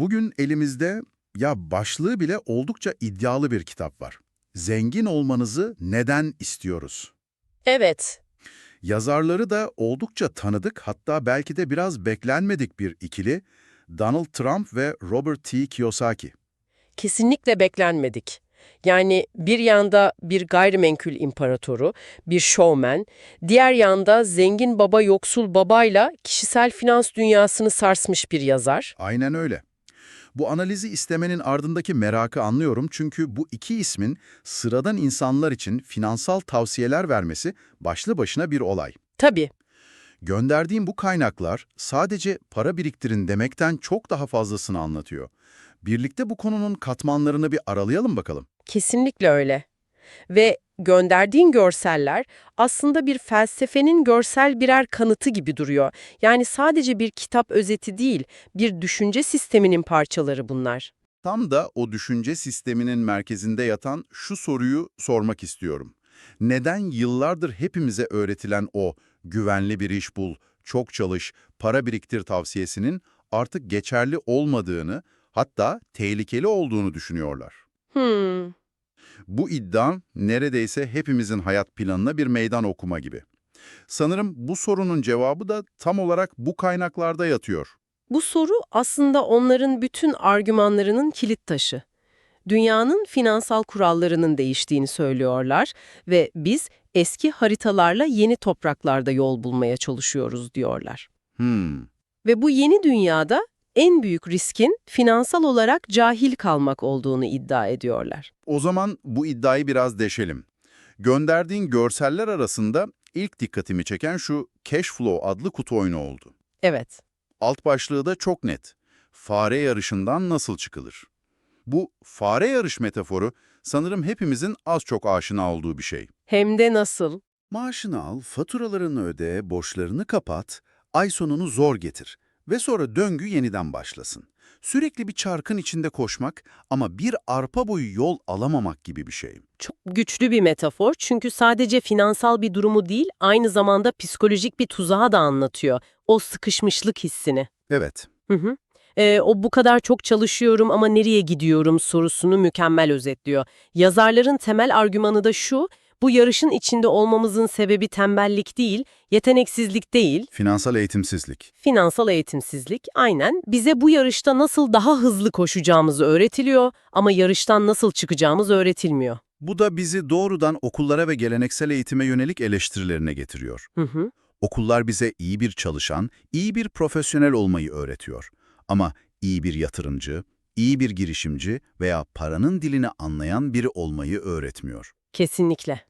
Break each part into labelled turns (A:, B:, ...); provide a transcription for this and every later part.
A: Bugün elimizde ya başlığı bile oldukça iddialı bir kitap var. Zengin olmanızı neden istiyoruz?
B: Evet,
A: Yazarları da oldukça tanıdık hatta belki de biraz beklenmedik bir ikili Donald Trump ve Robert T. Kiyosaki.
B: kesinlikle beklenmedik. Yani bir yanda bir gayrimenkul imparatoru, bir şovmen, diğer yanda zengin baba yoksul babayla kişisel finans dünyasını sarsmış bir yazar.
A: Aynen öyle. Bu analizi istemenin ardındaki merakı anlıyorum çünkü bu iki ismin sıradan insanlar için finansal tavsiyeler vermesi başlı başına bir olay.
B: Tabii,
A: Gönderdiğim bu kaynaklar sadece para biriktirin demekten çok daha fazlasını anlatıyor. Birlikte bu konunun katmanlarını bir aralayalım bakalım.
B: kesinlikle öyle. Ve gönderdiğin görseller aslında bir felsefenin görsel birer kanıtı gibi duruyor. Yani sadece bir kitap özeti değil, bir düşünce sisteminin parçaları bunlar.
A: Tam da o düşünce sisteminin merkezinde yatan şu soruyu sormak istiyorum. Neden yıllardır hepimize öğretilen o güvenli bir iş bul, çok çalış, para biriktir tavsiyesinin artık geçerli olmadığını, hatta tehlikeli olduğunu düşünüyorlar?
B: Hmm,
A: Bu iddia neredeyse hepimizin hayat planına bir meydan okuma gibi. Sanırım bu sorunun cevabı da tam olarak bu kaynaklarda yatıyor.
B: Bu soru aslında onların bütün argümanlarının kilit taşı. Dünyanın finansal kurallarının değiştiğini söylüyorlar ve biz eski haritalarla yeni topraklarda yol bulmaya çalışıyoruz diyorlar.
A: Hmm,
B: Ve bu yeni dünyada en büyük riskin finansal olarak cahil kalmak olduğunu iddia ediyorlar.
A: o zaman bu iddiayı biraz deşelim. Gönderdiğin görseller arasında ilk dikkatimi çeken şu Cash Flow adlı kutu oyunu oldu.
B: Evet,
A: Alt başlığı da çok net. Fare yarışından nasıl çıkılır? Bu fare yarış metaforu sanırım hepimizin az çok aşina olduğu bir şey.
B: hem de nasıl?
A: Maaşını al, faturalarını öde, borçlarını kapat, ay sonunu zor getir ve sonra döngü yeniden başlasın. Sürekli bir çarkın içinde koşmak ama bir arpa boyu yol alamamak gibi bir şey.
B: Çok güçlü bir metafor çünkü sadece finansal bir durumu değil, aynı zamanda psikolojik bir tuzağı da anlatıyor. O sıkışmışlık hissini.
A: Evet,
B: Hı hı. Ee, o bu kadar çok çalışıyorum ama nereye gidiyorum sorusunu mükemmel özetliyor. Yazarların temel argümanı da şu, bu yarışın içinde olmamızın sebebi tembellik değil, yeteneksizlik değil,
A: finansal eğitimsizlik.
B: finansal eğitimsizlik. Aynen bize bu yarışta nasıl daha hızlı koşacağımızı öğretiliyor ama yarıştan nasıl çıkacağımız öğretilmiyor.
A: Bu da bizi doğrudan okullara ve geleneksel eğitime yönelik eleştirilerine getiriyor.
B: Hı hı.
A: Okullar bize iyi bir çalışan, iyi bir profesyonel olmayı öğretiyor. Ama iyi bir yatırımcı, iyi bir girişimci veya paranın dilini anlayan biri olmayı öğretmiyor.
B: Kesinlikle.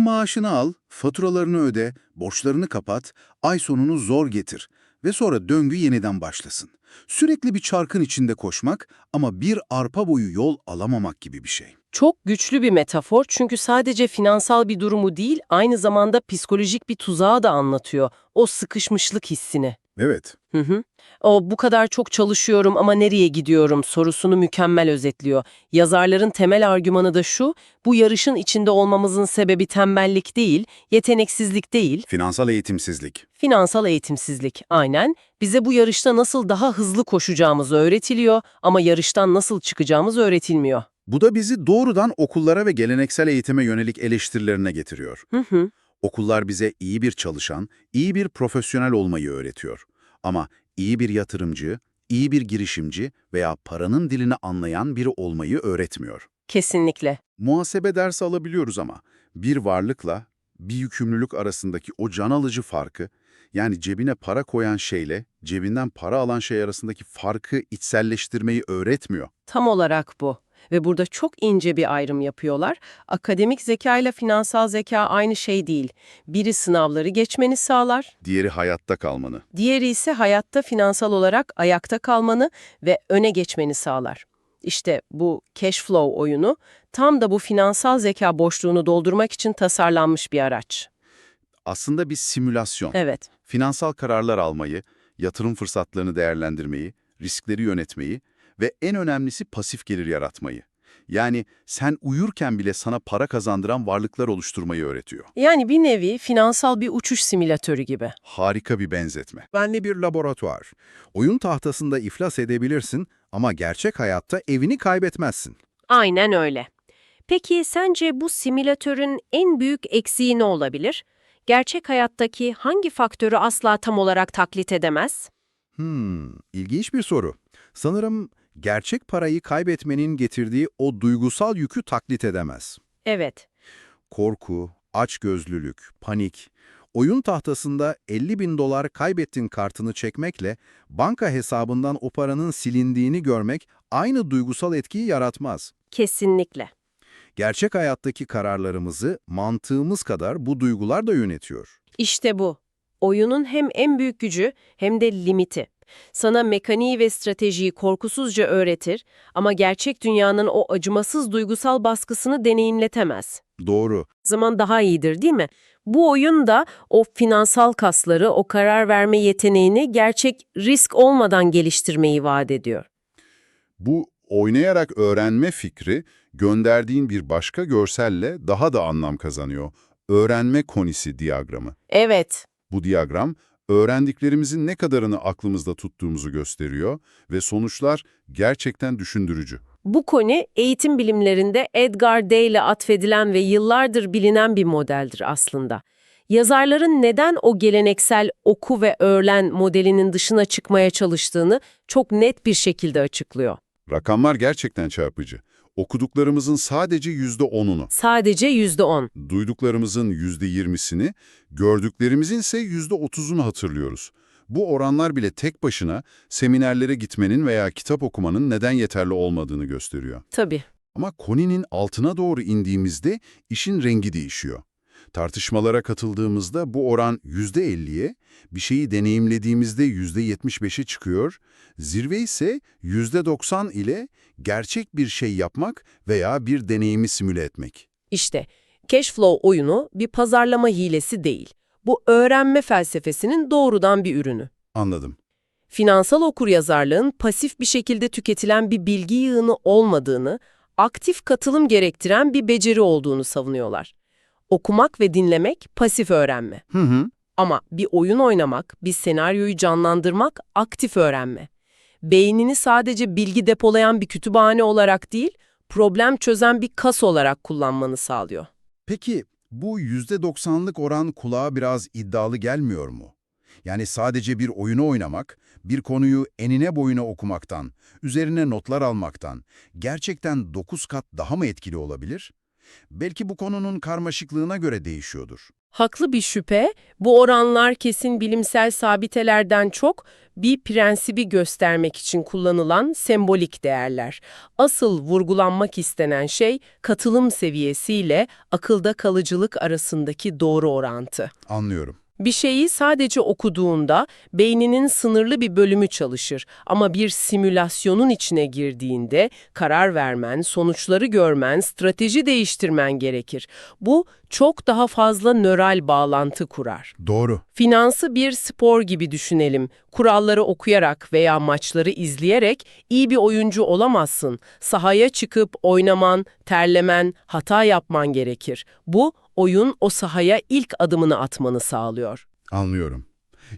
A: Maaşını al, faturalarını öde, borçlarını kapat, ay sonunu zor getir ve sonra döngü yeniden başlasın. Sürekli bir çarkın içinde koşmak ama bir arpa boyu yol alamamak gibi bir şey.
B: Çok güçlü bir metafor çünkü sadece finansal bir durumu değil, aynı zamanda psikolojik bir tuzağı da anlatıyor. O sıkışmışlık hissini.
A: Evet.
B: Hı hı. O bu kadar çok çalışıyorum ama nereye gidiyorum sorusunu mükemmel özetliyor. Yazarların temel argümanı da şu, bu yarışın içinde olmamızın sebebi tembellik değil, yeteneksizlik değil,
A: Finansal eğitimsizlik.
B: finansal eğitimsizlik. Aynen, bize bu yarışta nasıl daha hızlı koşacağımız öğretiliyor ama yarıştan nasıl çıkacağımız öğretilmiyor.
A: Bu da bizi doğrudan okullara ve geleneksel eğitime yönelik eleştirilerine getiriyor.
B: Hı hı.
A: Okullar bize iyi bir çalışan, iyi bir profesyonel olmayı öğretiyor. Ama iyi bir yatırımcı, iyi bir girişimci veya paranın dilini anlayan biri olmayı öğretmiyor.
B: Kesinlikle.
A: Muhasebe dersi alabiliyoruz ama bir varlıkla bir yükümlülük arasındaki o can alıcı farkı, yani cebine para koyan şeyle cebinden para alan şey arasındaki farkı içselleştirmeyi öğretmiyor.
B: Tam olarak bu. Ve burada çok ince bir ayrım yapıyorlar. Akademik zeka ile finansal zeka aynı şey değil. Biri sınavları geçmeni sağlar,
A: Diğeri hayatta kalmanı.
B: diğeri ise hayatta finansal olarak ayakta kalmanı ve öne geçmeni sağlar. İşte bu cash flow oyunu tam da bu finansal zeka boşluğunu doldurmak için tasarlanmış bir araç.
A: Aslında bir simülasyon.
B: Evet,
A: Finansal kararlar almayı, yatırım fırsatlarını değerlendirmeyi, riskleri yönetmeyi ve en önemlisi pasif gelir yaratmayı. Yani sen uyurken bile sana para kazandıran varlıklar oluşturmayı öğretiyor.
B: Yani bir nevi finansal bir uçuş simülatörü gibi.
A: Harika bir benzetme.
C: Benli bir laboratuvar. Oyun tahtasında iflas edebilirsin ama gerçek hayatta evini kaybetmezsin.
D: Aynen öyle. Peki sence bu simülatörün en büyük eksiği ne olabilir? Gerçek hayattaki hangi faktörü asla tam olarak taklit edemez?
C: Hmm, ilginç bir soru. Sanırım gerçek parayı kaybetmenin getirdiği o duygusal yükü taklit edemez.
D: Evet.
C: Korku, açgözlülük, panik. Oyun tahtasında 50 bin dolar kaybettin kartını çekmekle banka hesabından o paranın silindiğini görmek aynı duygusal etkiyi yaratmaz.
D: Kesinlikle.
C: Gerçek hayattaki kararlarımızı mantığımız kadar bu duygular da yönetiyor.
D: İşte bu. Oyunun hem en büyük gücü hem de limiti. Sana mekaniği ve stratejiyi korkusuzca öğretir ama gerçek dünyanın o acımasız duygusal baskısını deneyimletemez.
C: Doğru.
D: Zaman daha iyidir değil mi? Bu oyun da o finansal kasları, o karar verme yeteneğini gerçek risk olmadan geliştirmeyi vaat ediyor.
A: Bu oynayarak öğrenme fikri gönderdiğin bir başka görselle daha da anlam kazanıyor. Öğrenme konisi diyagramı.
D: Evet,
A: Bu diyagram öğrendiklerimizin ne kadarını aklımızda tuttuğumuzu gösteriyor ve sonuçlar gerçekten düşündürücü.
D: Bu konu eğitim bilimlerinde Edgar Dale'e atfedilen ve yıllardır bilinen bir modeldir aslında. Yazarların neden o geleneksel oku ve öğren modelinin dışına çıkmaya çalıştığını çok net bir şekilde açıklıyor.
A: Rakamlar gerçekten çarpıcı. Okuduklarımızın sadece %10'unu,
D: Sadece %10.
A: duyduklarımızın %20'sini, gördüklerimizin ise %30'unu hatırlıyoruz. Bu oranlar bile tek başına seminerlere gitmenin veya kitap okumanın neden yeterli olmadığını gösteriyor.
D: Tabii.
A: Ama koninin altına doğru indiğimizde işin rengi değişiyor. Tartışmalara katıldığımızda bu oran %50'ye, bir şeyi deneyimlediğimizde %75'e çıkıyor, zirve ise %90 ile gerçek bir şey yapmak veya bir deneyimi simüle etmek.
B: İşte Cashflow oyunu bir pazarlama hilesi değil. Bu öğrenme felsefesinin doğrudan bir ürünü.
A: Anladım.
B: Finansal okuryazarlığın pasif bir şekilde tüketilen bir bilgi yığını olmadığını, aktif katılım gerektiren bir beceri olduğunu savunuyorlar. Okumak ve dinlemek pasif öğrenme.
A: Hı hı.
B: Ama bir oyun oynamak, bir senaryoyu canlandırmak aktif öğrenme. Beynini sadece bilgi depolayan bir kütüphane olarak değil, problem çözen bir kas olarak kullanmanı sağlıyor.
C: Peki bu %90'lık oran kulağa biraz iddialı gelmiyor mu? Yani sadece bir oyunu oynamak, bir konuyu enine boyuna okumaktan, üzerine notlar almaktan gerçekten 9 kat daha mı etkili olabilir? Belki bu konunun karmaşıklığına göre değişiyordur.
B: Haklı bir şüphe, bu oranlar kesin bilimsel sabitelerden çok bir prensibi göstermek için kullanılan sembolik değerler. Asıl vurgulanmak istenen şey katılım seviyesiyle akılda kalıcılık arasındaki doğru orantı.
C: Anlıyorum.
B: Bir şeyi sadece okuduğunda beyninin sınırlı bir bölümü çalışır ama bir simülasyonun içine girdiğinde karar vermen, sonuçları görmen, strateji değiştirmen gerekir. Bu çok daha fazla nöral bağlantı kurar.
C: Doğru.
B: Finansı bir spor gibi düşünelim. Kuralları okuyarak veya maçları izleyerek iyi bir oyuncu olamazsın. Sahaya çıkıp oynaman, terlemen, hata yapman gerekir. Bu oyun o sahaya ilk adımını atmanı sağlıyor.
A: Anlıyorum.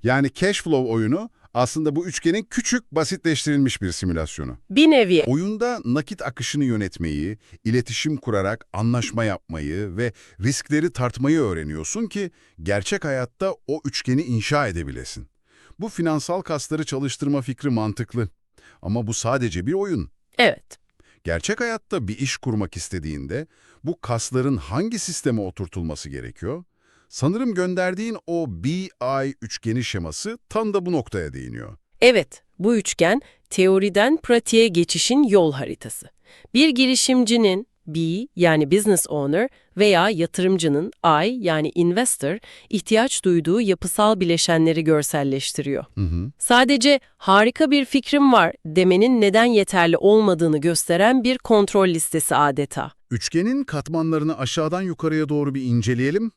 A: Yani Cashflow oyunu aslında bu üçgenin küçük, basitleştirilmiş bir simülasyonu.
B: Bir nevi
A: Oyunda nakit akışını yönetmeyi, iletişim kurarak anlaşma yapmayı ve riskleri tartmayı öğreniyorsun ki gerçek hayatta o üçgeni inşa edebilesin. Bu finansal kasları çalıştırma fikri mantıklı. Ama bu sadece bir oyun.
B: evet.
A: Gerçek hayatta bir iş kurmak istediğinde bu kasların hangi sisteme oturtulması gerekiyor? Sanırım gönderdiğin o BI üçgeni şeması tam da bu noktaya değiniyor.
B: Evet, bu üçgen teoriden pratiğe geçişin yol haritası. Bir girişimcinin B yani business owner veya yatırımcının I yani investor ihtiyaç duyduğu yapısal bileşenleri görselleştiriyor.
A: Hı hı.
B: Sadece harika bir fikrim var demenin neden yeterli olmadığını gösteren bir kontrol listesi adeta.
A: Üçgenin katmanlarını aşağıdan yukarıya doğru bir inceleyelim.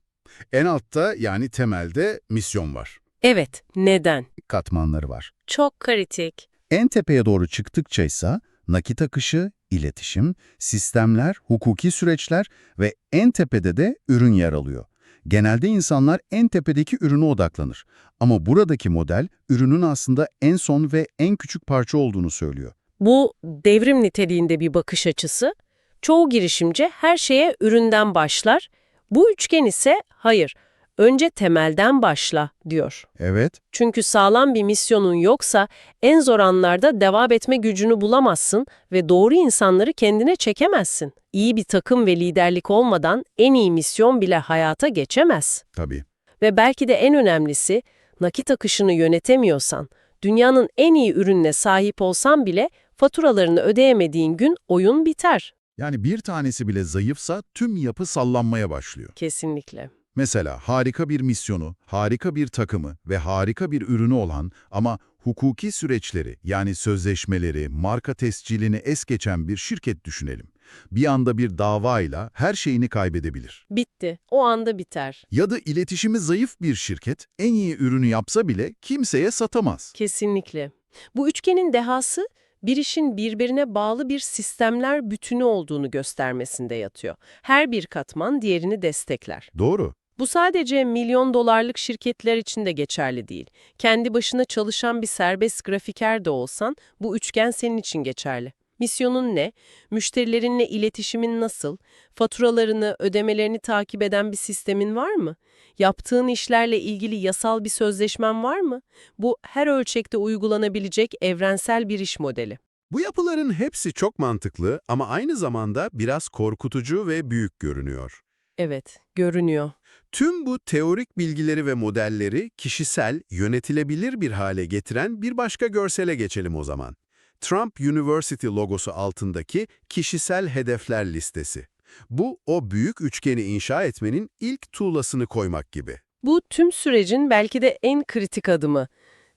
A: En altta yani temelde misyon var.
B: Evet, neden?
C: Katmanları var.
D: Çok kritik.
C: En tepeye doğru çıktıkça ise nakit akışı,
A: İletişim, sistemler, hukuki süreçler ve en tepede de ürün yer alıyor. Genelde insanlar en tepedeki ürüne odaklanır. Ama buradaki model ürünün aslında en son ve en küçük parça olduğunu söylüyor.
B: Bu devrim niteliğinde bir bakış açısı. Çoğu girişimci her şeye üründen başlar. Bu üçgen ise hayır, önce temelden başla diyor.
A: Evet,
B: Çünkü sağlam bir misyonun yoksa en zor anlarda devam etme gücünü bulamazsın ve doğru insanları kendine çekemezsin. İyi bir takım ve liderlik olmadan en iyi misyon bile hayata geçemez.
A: tabii.
B: Ve belki de en önemlisi nakit akışını yönetemiyorsan, dünyanın en iyi ürününe sahip olsan bile faturalarını ödeyemediğin gün oyun biter.
A: Yani bir tanesi bile zayıfsa tüm yapı sallanmaya başlıyor.
B: Kesinlikle.
A: Mesela harika bir misyonu, harika bir takımı ve harika bir ürünü olan ama hukuki süreçleri yani sözleşmeleri, marka tescilini es geçen bir şirket düşünelim. Bir anda bir davayla her şeyini kaybedebilir.
B: Bitti. O anda biter.
A: Ya da iletişimi zayıf bir şirket en iyi ürünü yapsa bile kimseye satamaz.
B: Kesinlikle. Bu üçgenin dehası bir işin birbirine bağlı bir sistemler bütünü olduğunu göstermesinde yatıyor. Her bir katman diğerini destekler.
A: Doğru.
B: Bu sadece milyon dolarlık şirketler için de geçerli değil. Kendi başına çalışan bir serbest grafiker de olsan bu üçgen senin için geçerli. Misyonun ne? Müşterilerinle iletişimin nasıl? Faturalarını, ödemelerini takip eden bir sistemin var mı? Yaptığın işlerle ilgili yasal bir sözleşmen var mı? Bu her ölçekte uygulanabilecek evrensel bir iş modeli.
E: Bu yapıların hepsi çok mantıklı ama aynı zamanda biraz korkutucu ve büyük görünüyor.
B: Evet, görünüyor.
E: Tüm bu teorik bilgileri ve modelleri kişisel, yönetilebilir bir hale getiren bir başka görsele geçelim o zaman. Trump University logosu altındaki kişisel hedefler listesi. Bu, o büyük üçgeni inşa etmenin ilk tuğlasını koymak gibi.
B: Bu tüm sürecin belki de en kritik adımı.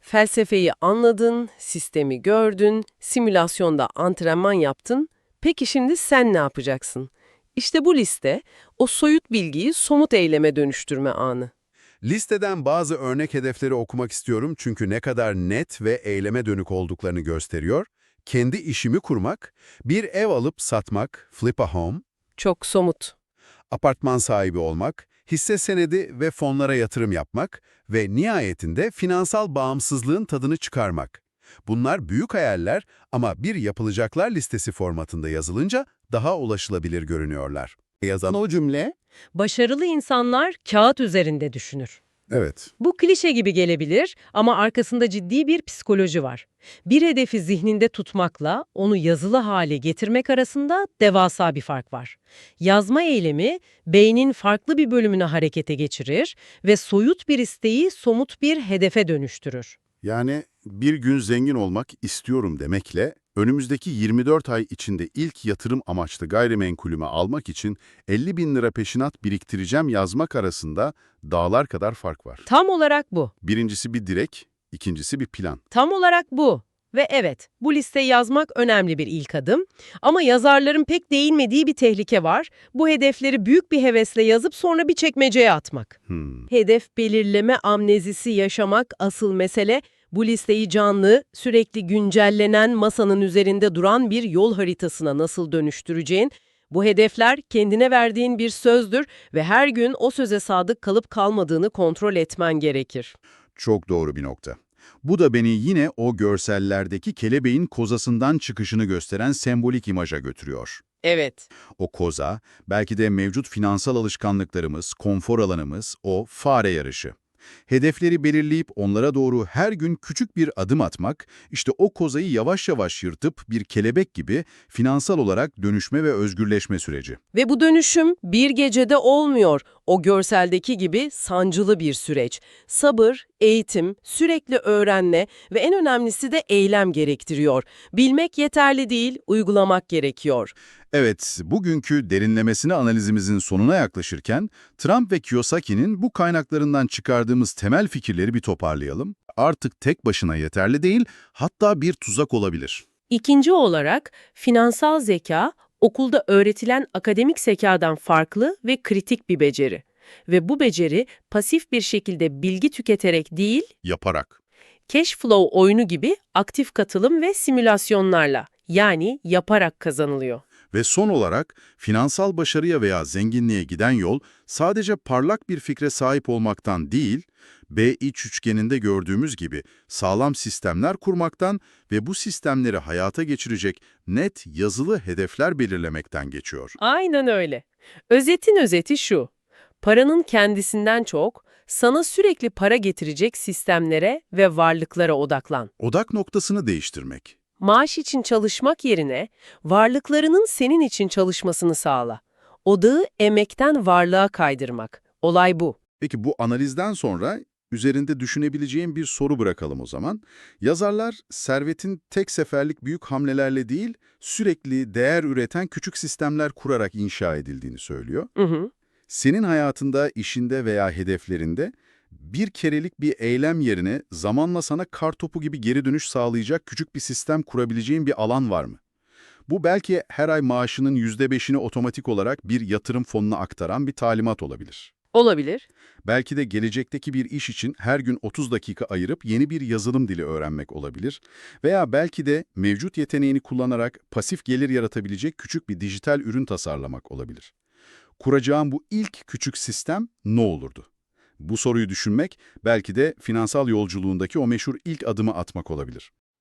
B: Felsefeyi anladın, sistemi gördün, simülasyonda antrenman yaptın. Peki şimdi sen ne yapacaksın? İşte bu liste o soyut bilgiyi somut eyleme dönüştürme anı.
E: Listeden bazı örnek hedefleri okumak istiyorum çünkü ne kadar net ve eyleme dönük olduklarını gösteriyor. Kendi işimi kurmak, bir ev alıp satmak, flip a home,
B: Çok somut.
E: apartman sahibi olmak, hisse senedi ve fonlara yatırım yapmak ve nihayetinde finansal bağımsızlığın tadını çıkarmak. Bunlar büyük hayaller ama bir yapılacaklar listesi formatında yazılınca daha ulaşılabilir görünüyorlar. Yazan o cümle,
F: Başarılı insanlar kağıt üzerinde düşünür.
E: evet,
F: Bu klişe gibi gelebilir ama arkasında ciddi bir psikoloji var. Bir hedefi zihninde tutmakla onu yazılı hale getirmek arasında devasa bir fark var. Yazma eylemi beynin farklı bir bölümünü harekete geçirir ve soyut bir isteği somut bir hedefe dönüştürür.
G: Yani bir gün zengin olmak istiyorum demekle önümüzdeki 24 ay içinde ilk yatırım amaçlı gayrimenkulümü almak için 50 bin lira peşinat biriktireceğim yazmak arasında dağlar kadar fark var.
F: Tam olarak bu.
G: Birincisi bir direk, ikincisi bir plan.
F: Tam olarak bu. Ve evet, bu listeyi yazmak önemli bir ilk adım. Ama yazarların pek değinmediği bir tehlike var. Bu hedefleri büyük bir hevesle yazıp sonra bir çekmeceye atmak.
G: Hmm.
B: Hedef belirleme amnezisi yaşamak asıl mesele. Bu listeyi canlı, sürekli güncellenen masanın üzerinde duran bir yol haritasına nasıl dönüştüreceğin, bu hedefler kendine verdiğin bir sözdür ve her gün o söze sadık kalıp kalmadığını kontrol etmen gerekir.
A: Çok doğru bir nokta. Bu da beni yine o görsellerdeki kelebeğin kozasından çıkışını gösteren sembolik imaja götürüyor.
B: Evet.
A: O koza, belki de mevcut finansal alışkanlıklarımız, konfor alanımız, o fare yarışı. Hedefleri belirleyip onlara doğru her gün küçük bir adım atmak, işte o kozayı yavaş yavaş yırtıp bir kelebek gibi finansal olarak dönüşme ve özgürleşme süreci.
B: Ve bu dönüşüm bir gecede olmuyor. O görseldeki gibi sancılı bir süreç. Sabır, eğitim, sürekli öğrenme ve en önemlisi de eylem gerektiriyor. Bilmek yeterli değil, uygulamak gerekiyor.
A: Evet, bugünkü derinlemesine analizimizin sonuna yaklaşırken Trump ve Kiyosaki'nin bu kaynaklarından çıkardığımız temel fikirleri bir toparlayalım. Artık tek başına yeterli değil, hatta bir tuzak olabilir.
B: İkinci olarak finansal zeka okulda öğretilen akademik zekadan farklı ve kritik bir beceri. Ve bu beceri pasif bir şekilde bilgi tüketerek değil,
A: Yaparak.
B: cash flow oyunu gibi aktif katılım ve simülasyonlarla Yani yaparak kazanılıyor.
A: Ve son olarak finansal başarıya veya zenginliğe giden yol sadece parlak bir fikre sahip olmaktan değil, B iç üçgeninde gördüğümüz gibi sağlam sistemler kurmaktan ve bu sistemleri hayata geçirecek net yazılı hedefler belirlemekten geçiyor.
B: Aynen öyle. Özetin özeti şu. Paranın kendisinden çok sana sürekli para getirecek sistemlere ve varlıklara odaklan.
A: Odak noktasını değiştirmek.
B: Maaş için çalışmak yerine varlıklarının senin için çalışmasını sağla. Odağı emekten varlığa kaydırmak. Olay bu.
A: Peki bu analizden sonra üzerinde düşünebileceğim bir soru bırakalım o zaman. Yazarlar servetin tek seferlik büyük hamlelerle değil, sürekli değer üreten küçük sistemler kurarak inşa edildiğini söylüyor.
B: Hı hı.
A: Senin hayatında, işinde veya hedeflerinde bir kerelik bir eylem yerine zamanla sana kar topu gibi geri dönüş sağlayacak küçük bir sistem kurabileceğin bir alan var mı? Bu belki her ay maaşının %5'ini otomatik olarak bir yatırım fonuna aktaran bir talimat olabilir.
B: Olabilir.
A: Belki de gelecekteki bir iş için her gün 30 dakika ayırıp yeni bir yazılım dili öğrenmek olabilir. Veya belki de mevcut yeteneğini kullanarak pasif gelir yaratabilecek küçük bir dijital ürün tasarlamak olabilir. Kuracağım bu ilk küçük sistem ne olurdu? Bu soruyu düşünmek belki de finansal yolculuğundaki o meşhur ilk adımı atmak olabilir.